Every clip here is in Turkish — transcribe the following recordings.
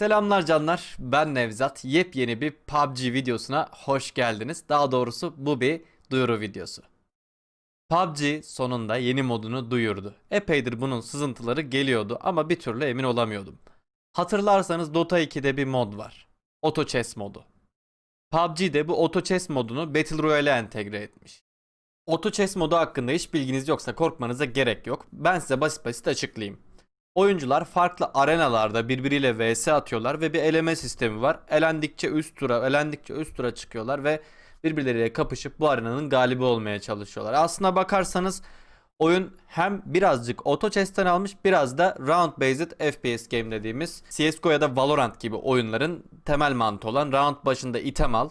Selamlar canlar. Ben Nevzat. Yepyeni bir PUBG videosuna hoş geldiniz. Daha doğrusu bu bir duyuru videosu. PUBG sonunda yeni modunu duyurdu. Epeydir bunun sızıntıları geliyordu ama bir türlü emin olamıyordum. Hatırlarsanız Dota 2'de bir mod var. Auto Chess modu. PUBG de bu Auto Chess modunu Battle Royale'e entegre etmiş. Auto Chess modu hakkında hiç bilginiz yoksa korkmanıza gerek yok. Ben size basit basit açıklayayım. Oyuncular farklı arenalarda birbiriyle vs atıyorlar ve bir eleme sistemi var. Elendikçe üst tura, elendikçe üst tura çıkıyorlar ve birbirleriyle kapışıp bu arenanın galibi olmaya çalışıyorlar. Aslına bakarsanız oyun hem birazcık auto chess'ten almış biraz da round based FPS game dediğimiz CSGO ya da Valorant gibi oyunların temel mantığı olan round başında item al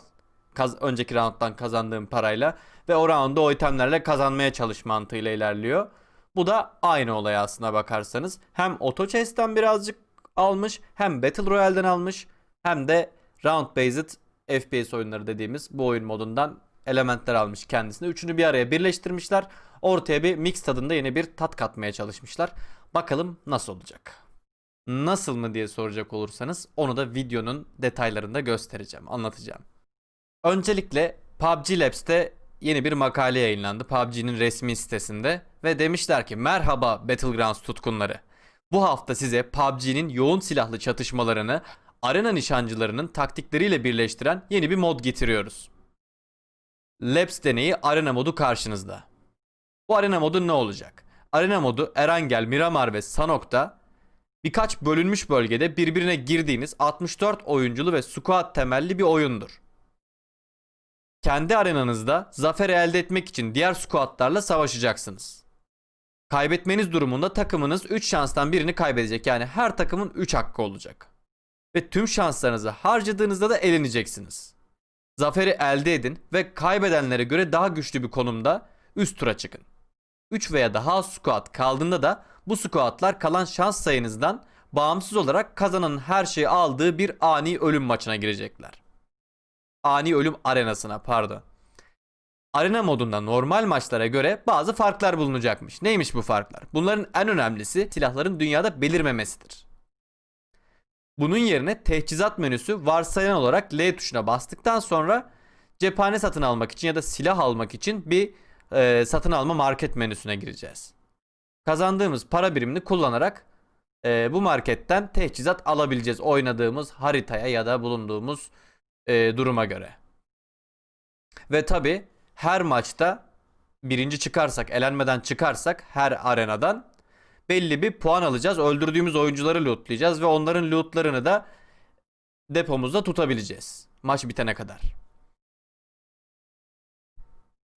kaz- önceki rounddan kazandığın parayla ve o roundu o itemlerle kazanmaya çalış mantığıyla ilerliyor. Bu da aynı olay aslına bakarsanız. Hem Auto Chess'ten birazcık almış, hem Battle Royale'den almış, hem de Round Based FPS oyunları dediğimiz bu oyun modundan elementler almış kendisine. Üçünü bir araya birleştirmişler. Ortaya bir mix tadında yeni bir tat katmaya çalışmışlar. Bakalım nasıl olacak. Nasıl mı diye soracak olursanız onu da videonun detaylarında göstereceğim, anlatacağım. Öncelikle PUBG Labs'te yeni bir makale yayınlandı PUBG'nin resmi sitesinde ve demişler ki merhaba Battlegrounds tutkunları. Bu hafta size PUBG'nin yoğun silahlı çatışmalarını arena nişancılarının taktikleriyle birleştiren yeni bir mod getiriyoruz. Labs deneyi arena modu karşınızda. Bu arena modu ne olacak? Arena modu Erangel, Miramar ve Sanok'ta birkaç bölünmüş bölgede birbirine girdiğiniz 64 oyunculu ve squad temelli bir oyundur. Kendi arenanızda zafer elde etmek için diğer squadlarla savaşacaksınız. Kaybetmeniz durumunda takımınız 3 şanstan birini kaybedecek. Yani her takımın 3 hakkı olacak. Ve tüm şanslarınızı harcadığınızda da eleneceksiniz. Zaferi elde edin ve kaybedenlere göre daha güçlü bir konumda üst tura çıkın. 3 veya daha az squad kaldığında da bu squadlar kalan şans sayınızdan bağımsız olarak kazananın her şeyi aldığı bir ani ölüm maçına girecekler ani ölüm arenasına pardon. Arena modunda normal maçlara göre bazı farklar bulunacakmış. Neymiş bu farklar? Bunların en önemlisi silahların dünyada belirmemesidir. Bunun yerine teçhizat menüsü varsayan olarak L tuşuna bastıktan sonra cephane satın almak için ya da silah almak için bir e, satın alma market menüsüne gireceğiz. Kazandığımız para birimini kullanarak e, bu marketten teçhizat alabileceğiz oynadığımız haritaya ya da bulunduğumuz e, duruma göre. Ve tabi her maçta birinci çıkarsak, elenmeden çıkarsak her arenadan belli bir puan alacağız. Öldürdüğümüz oyuncuları lootlayacağız ve onların lootlarını da depomuzda tutabileceğiz. Maç bitene kadar.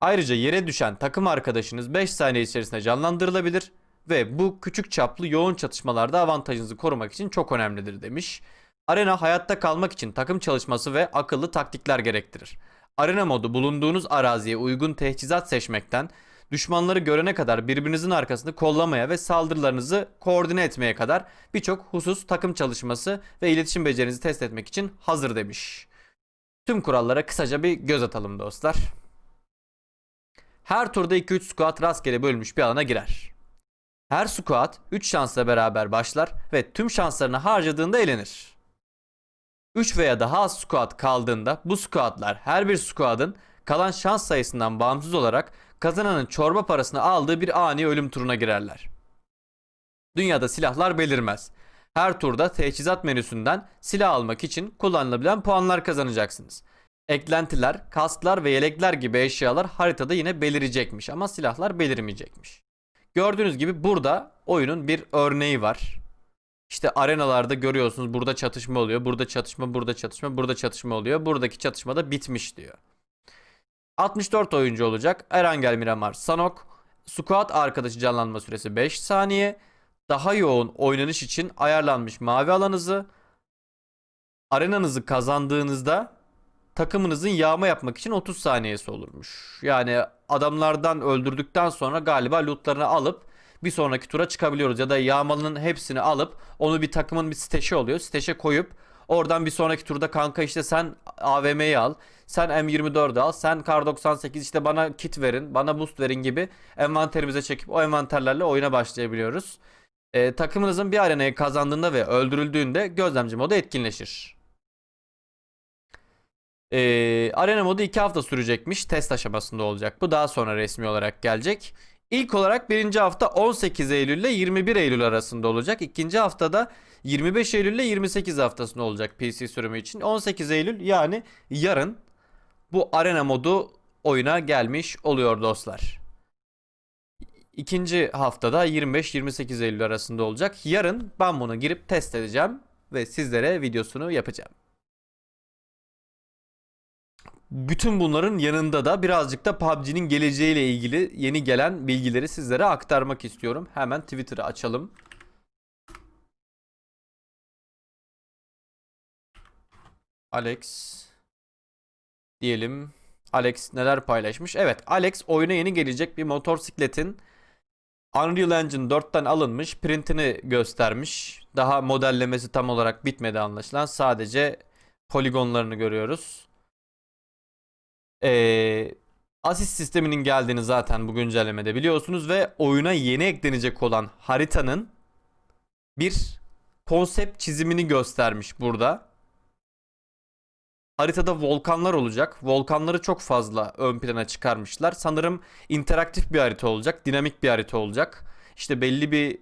Ayrıca yere düşen takım arkadaşınız 5 saniye içerisinde canlandırılabilir ve bu küçük çaplı yoğun çatışmalarda avantajınızı korumak için çok önemlidir demiş. Arena hayatta kalmak için takım çalışması ve akıllı taktikler gerektirir. Arena modu bulunduğunuz araziye uygun teçhizat seçmekten, düşmanları görene kadar birbirinizin arkasını kollamaya ve saldırılarınızı koordine etmeye kadar birçok husus takım çalışması ve iletişim becerinizi test etmek için hazır demiş. Tüm kurallara kısaca bir göz atalım dostlar. Her turda 2-3 squad rastgele bölünmüş bir alana girer. Her squad 3 şansla beraber başlar ve tüm şanslarını harcadığında elenir. 3 veya daha az squad kaldığında bu squadlar her bir squadın kalan şans sayısından bağımsız olarak kazananın çorba parasını aldığı bir ani ölüm turuna girerler. Dünyada silahlar belirmez. Her turda teçhizat menüsünden silah almak için kullanılabilen puanlar kazanacaksınız. Eklentiler, kasklar ve yelekler gibi eşyalar haritada yine belirecekmiş ama silahlar belirmeyecekmiş. Gördüğünüz gibi burada oyunun bir örneği var. İşte arenalarda görüyorsunuz burada çatışma oluyor. Burada çatışma, burada çatışma, burada çatışma oluyor. Buradaki çatışma da bitmiş diyor. 64 oyuncu olacak. Erangel Miramar, Sanok. Squad arkadaşı canlanma süresi 5 saniye. Daha yoğun oynanış için ayarlanmış mavi alanınızı arenanızı kazandığınızda takımınızın yağma yapmak için 30 saniyesi olurmuş. Yani adamlardan öldürdükten sonra galiba lootlarını alıp bir sonraki tura çıkabiliyoruz. Ya da yağmalının hepsini alıp onu bir takımın bir steşe oluyor. Steşe koyup oradan bir sonraki turda kanka işte sen AVM'yi al. Sen M24'ü al. Sen Kar 98 işte bana kit verin. Bana boost verin gibi envanterimize çekip o envanterlerle oyuna başlayabiliyoruz. E, takımınızın bir arenayı kazandığında ve öldürüldüğünde gözlemci modu etkinleşir. E, arena modu 2 hafta sürecekmiş. Test aşamasında olacak. Bu daha sonra resmi olarak gelecek. İlk olarak birinci hafta 18 Eylül ile 21 Eylül arasında olacak. İkinci haftada 25 Eylül ile 28 haftasında olacak PC sürümü için. 18 Eylül yani yarın bu arena modu oyuna gelmiş oluyor dostlar. İkinci haftada 25-28 Eylül arasında olacak. Yarın ben bunu girip test edeceğim ve sizlere videosunu yapacağım. Bütün bunların yanında da birazcık da PUBG'nin geleceğiyle ilgili yeni gelen bilgileri sizlere aktarmak istiyorum. Hemen Twitter'ı açalım. Alex diyelim. Alex neler paylaşmış? Evet, Alex oyuna yeni gelecek bir motosikletin Unreal Engine 4'ten alınmış printini göstermiş. Daha modellemesi tam olarak bitmedi anlaşılan. Sadece poligonlarını görüyoruz. Ee, asist sisteminin geldiğini zaten bu güncellemede biliyorsunuz ve oyuna yeni eklenecek olan haritanın bir konsept çizimini göstermiş burada. Haritada volkanlar olacak. Volkanları çok fazla ön plana çıkarmışlar. Sanırım interaktif bir harita olacak, dinamik bir harita olacak. İşte belli bir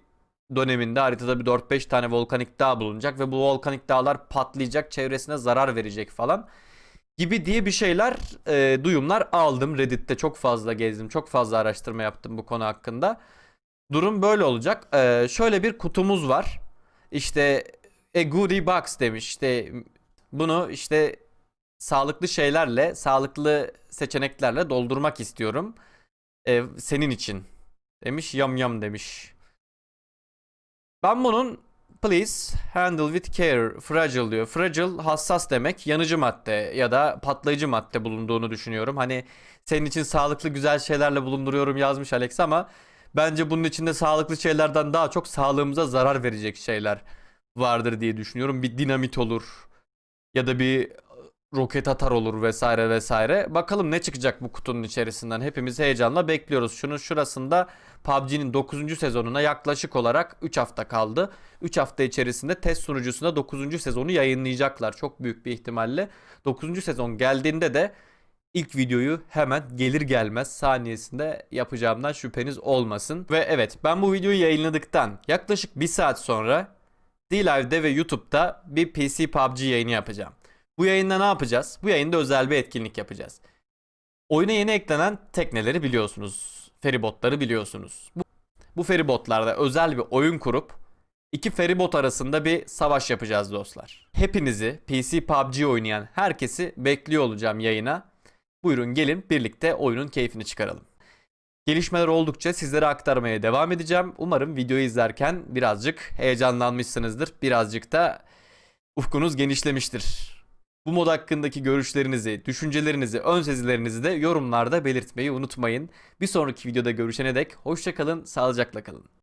döneminde haritada bir 4-5 tane volkanik dağ bulunacak ve bu volkanik dağlar patlayacak, çevresine zarar verecek falan gibi diye bir şeyler, e, duyumlar aldım. Reddit'te çok fazla gezdim, çok fazla araştırma yaptım bu konu hakkında. Durum böyle olacak. E, şöyle bir kutumuz var. İşte a goodie box demiş. İşte bunu işte sağlıklı şeylerle, sağlıklı seçeneklerle doldurmak istiyorum. E, senin için demiş. Yam yam demiş. Ben bunun please handle with care fragile diyor. Fragile hassas demek yanıcı madde ya da patlayıcı madde bulunduğunu düşünüyorum. Hani senin için sağlıklı güzel şeylerle bulunduruyorum yazmış Alex ama bence bunun içinde sağlıklı şeylerden daha çok sağlığımıza zarar verecek şeyler vardır diye düşünüyorum. Bir dinamit olur ya da bir roket atar olur vesaire vesaire. Bakalım ne çıkacak bu kutunun içerisinden. Hepimiz heyecanla bekliyoruz. Şunun şurasında PUBG'nin 9. sezonuna yaklaşık olarak 3 hafta kaldı. 3 hafta içerisinde test sunucusunda 9. sezonu yayınlayacaklar. Çok büyük bir ihtimalle. 9. sezon geldiğinde de ilk videoyu hemen gelir gelmez saniyesinde yapacağımdan şüpheniz olmasın. Ve evet ben bu videoyu yayınladıktan yaklaşık bir saat sonra D-Live'de ve YouTube'da bir PC PUBG yayını yapacağım. Bu yayında ne yapacağız? Bu yayında özel bir etkinlik yapacağız. Oyuna yeni eklenen tekneleri biliyorsunuz. Feribotları biliyorsunuz. Bu, bu feribotlarda özel bir oyun kurup iki feribot arasında bir savaş yapacağız dostlar. Hepinizi PC PUBG oynayan herkesi bekliyor olacağım yayına. Buyurun gelin birlikte oyunun keyfini çıkaralım. Gelişmeler oldukça sizlere aktarmaya devam edeceğim. Umarım videoyu izlerken birazcık heyecanlanmışsınızdır. Birazcık da ufkunuz genişlemiştir. Bu mod hakkındaki görüşlerinizi, düşüncelerinizi, ön sezilerinizi de yorumlarda belirtmeyi unutmayın. Bir sonraki videoda görüşene dek hoşçakalın, sağlıcakla kalın.